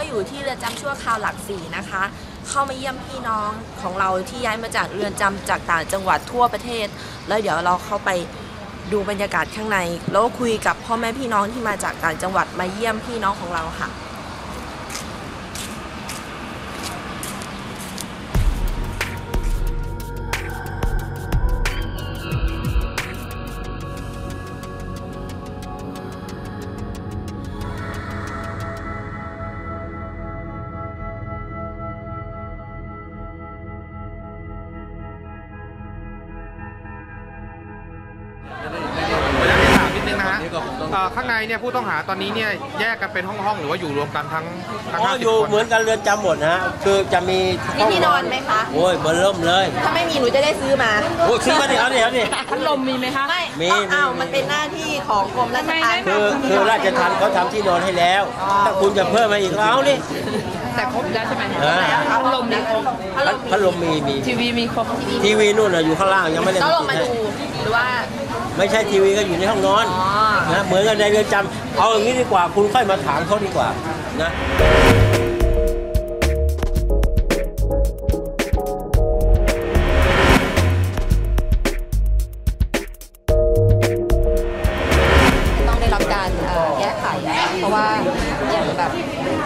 ก็อยู่ที่เรือนจำชั่วคราวหลักสี่นะคะ เข้ามาเยี่ยมพี่น้องของเราที่ย้ายมาจากเรือนจำจากต่างจังหวัดทั่วประเทศ แล้วเดี๋ยวเราเข้าไปดูบรรยากาศข้างใน แล้วก็คุยกับพ่อแม่พี่น้องที่มาจากต่างจังหวัดมาเยี่ยมพี่น้องของเราค่ะ ข้างในเนี่ยผู้ต้องหาตอนนี้เนี่ยแยกกันเป็นห้องๆหรือว่าอยู่รวมกันทั้งทั้งอ๋อห้าสิบอยู่คนเหมือนกันเรือนจำหมดนะฮะคือจะมีมีที่นอนไหมคะ โอ้ยเบนเริ่มเลยถ้าไม่มีหนูจะได้ซื้อมาโอ้ยซื้อมาเดี๋ยวเดี๋ยวนี่พัดลมมีไหมคะ ไม่มีต้องเอามี มันเป็นหน้าที่ของกรมราชทัณฑ์คือคือราชทัณฑ์เขาทำที่นอนให้แล้ว ถ้าคุณจะเพิ่มมาอีกเอานี่แต่ครบแล้วใช่ไหมอ่า พัดลมนี่ครบพัดลมพัดลมมีมีทีวีมีครบทีวีนู่นน่ะอยู่ข้างล่างยังไม่ได้ต้องลงติดมาให้ดูหรือว่า ไม่ใช่ทีวีก็อยู่ในห้องนอนอ๋อนะเหมือนกันในเรือนจำเอาอย่างนี้ดีกว่าคุณค่อยมาถามเขาดีกว่านะต้องได้รับการแก้ไขเพราะว่าอย่างแบบ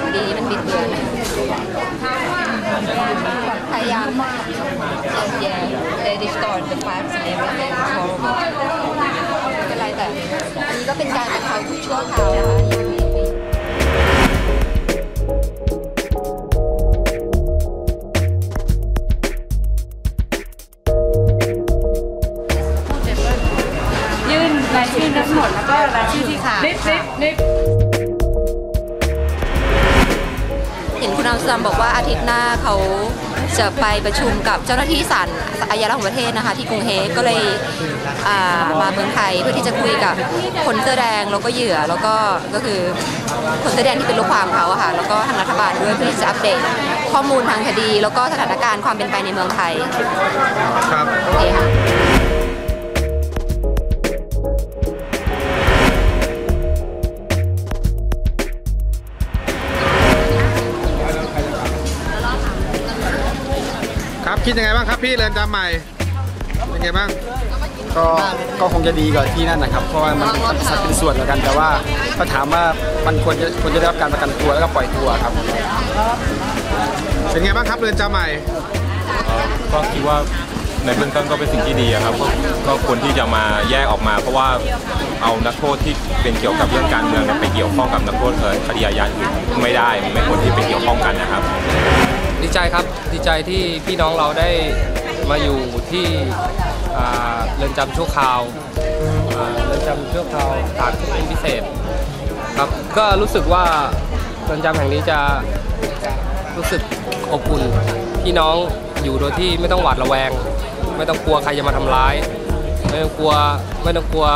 คดีมันบิดเบือนพยายามมาก yeah they distort the facts and everything it's horrible ไม่เป็นไรแต่อันนี้ก็ เป็นการกระทำชั่วคราวนะคะยื่นรายชื่อทั้งหมดแล้วก็รายชื่อที่ขาดนิดนิดนิดเห็นคุณอัมสตัมบอกว่าอาทิตย์หน้าเขา จะไปประชุมกับเจ้าหน้าที่ศาลอาญาของประเทศนะคะ ที่กรุงเฮกก็เลยอ่ามาเมืองไทยเพื่อที่จะคุยกับคนเสื้อแดงแล้วก็เหยื่อแล้วก็ก็คือคนเสื้อแดงที่เป็นลูกความเขาอะค่ะแล้วก็ทางรัฐบาลด้วยเพื่อที่จะอัปเดตข้อมูลทางคดี แล้วก็สถานการณ์ความเป็นไปในเมืองไทยครับ คค่ะครับคิดยังไงบ้างครับพี่เรือนจำใหม่เป็นไงบ้าง ก็ก็คงจะดีกว่าที่นั่นนะครับ เพราะว่ามันเป็นสัดเป็นส่วนแล้วกัน แต่ว่าก็ถามว่ามันควรจะควรจะได้รับการประกันตัวแล้วก็ปล่อยตัวครับ เป็นไงบ้างครับเรือนจำใหม่ ก็คิดว่าในเบื้องต้นก็เป็นสิ่งที่ดีอะครับก็ก็ควรที่จะมาแยกออกมา เพราะว่าเอานักโทษที่เป็นเกี่ยวกับเรื่องการเมืองเนี่ยไปเกี่ยวข้องกับนักโทษเอ่อคดีอาญาอื่นไม่ได้ไม่ควรที่ไปเกี่ยวข้องกันนะครับ ดีใจครับดีใจที่พี่น้องเราได้มาอยู่ที่อ่าเรือนจำชั่วคราวอ่าเรือนจำชั่วคราวฐานควบคุมพิเศษครับก็รู้สึกว่าเรือนจำแห่งนี้จะรู้สึกอบอุ่นพี่น้องอยู่โดยที่ไม่ต้องหวาดระแวง ไม่ต้องกลัวใครจะมาทำร้าย ไม่ต้องกลัวไม่ต้องกลัว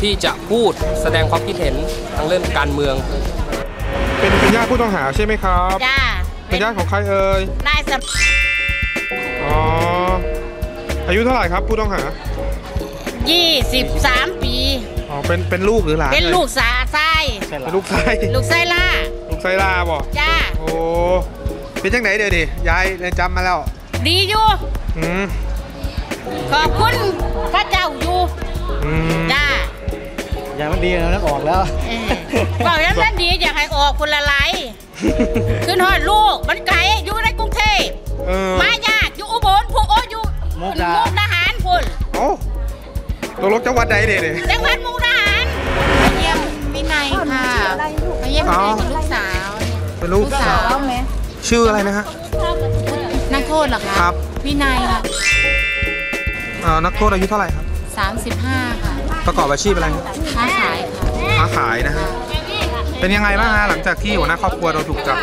ที่จะพูดแสดงความคิดเห็นทางเรื่องการเมือง เป็นเป็นญาติผู้ต้องหาใช่ไหมครับจ้า เป็นญาติของใครเอ่ยนายสอ๋ออายุเท่าไหร่ครับผู้ต้องหายี่สิบสามปี อ๋อเป็นเป็นลูกหรือหลานเป็นอ่ยลูกสาไส้เป็นลูกชายลูกไส้ล่าลูกไซลาบ่จ้าโอ้เป็นจังไหนเดี๋ยวดิยายเรือนจำมาแล้ว ดีอยู่อืมขอบคุณพระเจ้าอยู่อืมจ้าอย่างมันดีแล้วนักออกแล้วเออบอกแล้วนั่นดีอยากให้ออกคนละไล ขึ้นหอดลูก มันไกลอยู่ในกรุงเทพเออมายากอยู่อุบลผู้โอ้อยู่มุกดามุกดาหารพุ่นโอ้ตกลงจังหวัดใดเดี๋ยวดิจังหวัดมุกดาหารมาเยี่ยมวินัยค่ะมาเยี่ยมวินัยกับลูกสาวเป็นลูกสาวชื่ออะไรนะฮะนักโทษเหรอคะครับ วินัยค่ะเอ่อนักโทษอายุเท่าไหร่ครับ35 ค่ะ ประกอบอาชีพอะไรครับค้าขายค่ะค้าขายนะฮะ เป็นยังไงบ้างฮะหลังจากที่หัวหน้าครอบครัวเราถูกจับ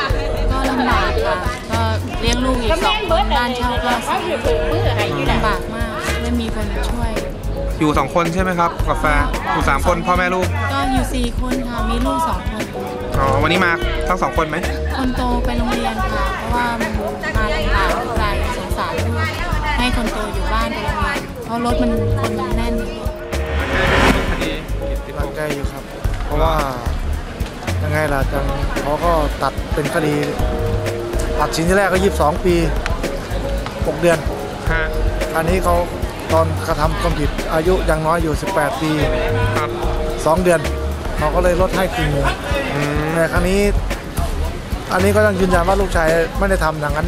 ก็ลำบากค่ะก็เลี้ยงลูกอีกสองคนบ้านเช่าก็เสียลำบากมากไม่มีคนมาช่วย อยู่สองคนใช่ไหมครับกับแฟนอยู่สามคนพ่อแม่ลูกก็อยู่สี่คนค่ะมีลูกสองคนอ๋อวันนี้มาทั้งสองคนไหมคนโตไปโรงเรียนค่ะ เพราะว่ามันมาลำบากไกลสงสารลูกให้คนโตอยู่บ้านไปโรงเรียนเพราะรถมันคนมันแน่นอยู่คดีร่างกายอยู่ครับ เพราะว่า ยังไงล่ะจังเขาก็ตัดเป็นคดีตัดสินที่แรกก็22ปี6เดือนฮะอันนี้เขาตอนกระทำความผิดอายุยังน้อยอยู่ 18 ปี ครับ 2 เดือนเขาก็เลยลดให้ครึ่งหนึ่งอืมแต่ครั้นี้ อันนี้ก็ยังยืนยันว่าลูกชายไม่ได้ทำอย่างนั้น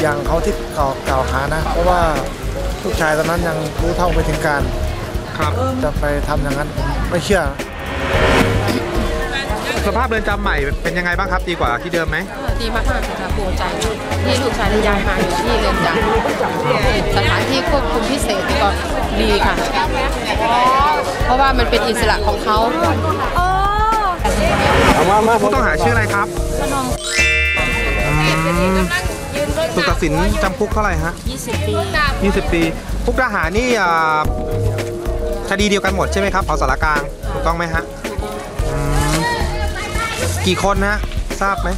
อย่างเขาที่กล่าวกล่าวหานะ เพราะว่าลูกชายตอนนั้นยังรู้เท่าไม่ถึงการ ครับ จะไปทำอย่างนั้นผมไม่เชื่อ สภาพเรือนจำใหม่เป็นยังไงบ้างครับ ดีกว่าที่เดิมไหมดีมากๆค่ะภูมิใจที่ลูกชายได้ย้ายมาอยู่ที่เรือนจำสถานที่ควบคุมพิเศษนี่ก็ดีค่ะ เพราะว่ามันเป็นอิสระของเขาผู้ต้องหาชื่ออะไรครับอืมถูกตัดสินจำคุกเท่าไหร่ฮะ 20 ปี 20 ปีคุกทหารนี่อ่าคดีเดียวกันหมดใช่ไหมครับเอาสารกลางถูกต้องไหมฮะอืม กี่คนนะฮะทราบไหม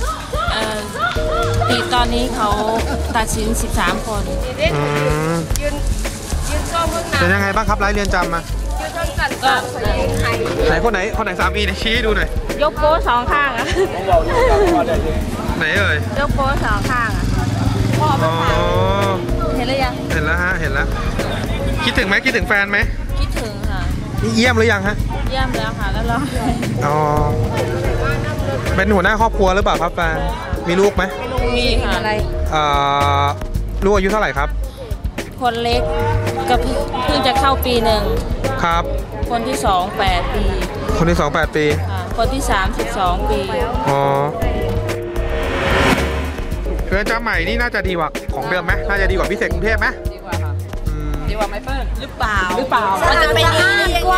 เอ่อปีตอนนี้เขาตัดสิน 13 คนอืมเป็นยังไงบ้างครับไร้เรือนจำมาก็ไหนคนไหนคนไหนสามีไหนชี้ให้ดูหน่อยยกโป้สองข้างอะไหนเอ่ยยกโป้สองข้างอะอ๋อเห็นหรือยังเห็นแล้วฮะเห็นแล้วคิดถึงไหมคิดถึงแฟนไหมคิดถึงค่ะนี่เยี่ยมหรือยังฮะเยี่ยมแล้วค่ะแล้วเราอ๋อ เป็นหัวหน้าครอบครัวหรือเปล่าครับแฟนมีลูกไหมมีค่ะอะไรเอ่อลูกอายุเท่าไหร่ครับ คนเล็กก็เพิ่งจะเข้าปีหนึ่งครับ คนที่สองแปดปี คนที่สองแปดปีค่ะคนที่สามสิบสองปี อ๋อเรือนจำใหม่นี่น่าจะดีกว่าของเดิมไหมน่าจะดีกว่าพิเศษกรุงเทพไหมดีกว่าค่ะอืมดีกว่าไหมเปิ้ลหรือเปล่า หรือเปล่า มันจะเป็นดีกว้า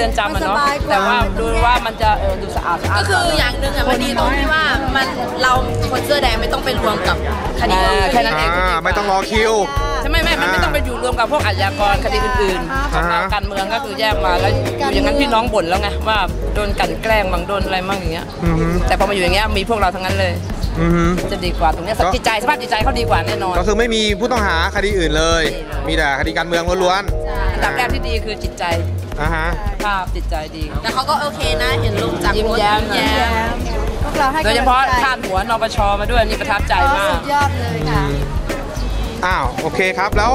เรือนจำอะเนาะแต่ว่าดูว่ามันจะเออดูสะอาดสะอาดก็คืออย่างหนึ่งอะมันดีตรงที่ว่ามันเราคนเสื้อแดงไม่ต้องไปรวมกับคดีแค่นั้นเองไม่ต้องรอคิวใช่ไหมไม่มันไม่ต้องไปอยู่รวมกับพวกอาชญากรคดีอื่นๆอ่าการเมืองก็คือแยกมาแล้วอยู่อย่างนั้นพี่น้องบ่นแล้วไงว่าโดนกลันแกล้งบางโดนอะไรบ้างอย่างเงี้ยแต่พอมาอยู่อย่างเงี้ยมีพวกเราทั้งนั้นเลยจะดีกว่าตรงเนี้ยสภาพจิตใจสภาพจิตใจเขาดีกว่าแน่นอนก็คือไม่มีผู้ต้องหาคดีอื่นเลย มีแต่คดีการเมืองล้วนอันดับแรกที่ดีคือจิตใจ อ่าฮะภาพจิตใจดีแต่เขาก็โอเคนะ เห็นลุงจากยิ้มรถแย้มแย้มพวกเราให้โดยเฉพาะท่านหัวนปชมาด้วยนี่ประทับใจมาก สุดยอดเลยค่ะ อ้าวโอเคครับแล้ว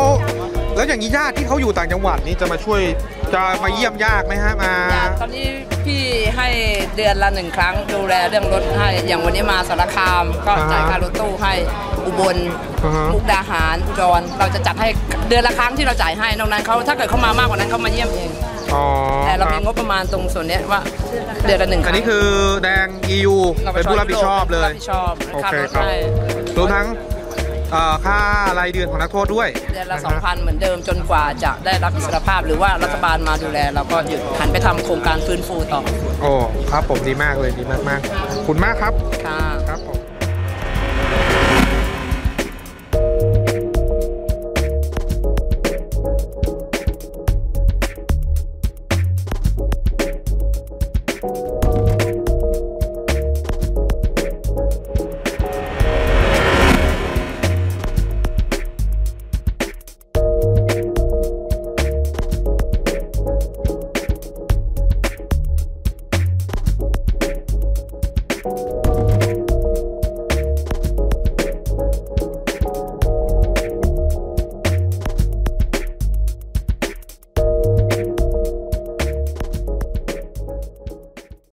แล้วอย่างนี้ญาติที่เขาอยู่ต่างจังหวัดนี่จะมาช่วยจะมาเยี่ยมยากไหมฮะมาตอนนี้พี่ให้เดือนละหนึ่งครั้งดูแลเรื่องรถให้ อย่างวันนี้มาสารคามก็จ่ายค่ารถตู้ให้อุบลอ่าฮะ มุกดาหารอุดรเราจะจัดให้เดือนละครั้งที่เราจ่ายให้นอกนั้นเขาถ้าเกิดเขามามากกว่านั้นเขามาเยี่ยมเองอ๋อ แต่เราคมีบงบประมาณตรงส่วนเนี้ยว่าเดือนละหนึ่งคอัรั้นงนี้คือแดง EU เป็นผู้รับผิดชอบเลยรับผิดชอบโอค่าเครถครับให้รวมทั้งเอ่อค่ารายเดือนของนักโทษด้วย เดือนละนะสองฮะพันเหมือนเดิมจนกว่าจะได้รับอิสรภาพ หรือว่ารัฐบาลมาดูแลเราก็หยุดหันไปทำโครงการฟื้นฟูต่อ โอ้ครับผมดีมากเลยดีมากๆขอบคุณมากครับค่ะครับ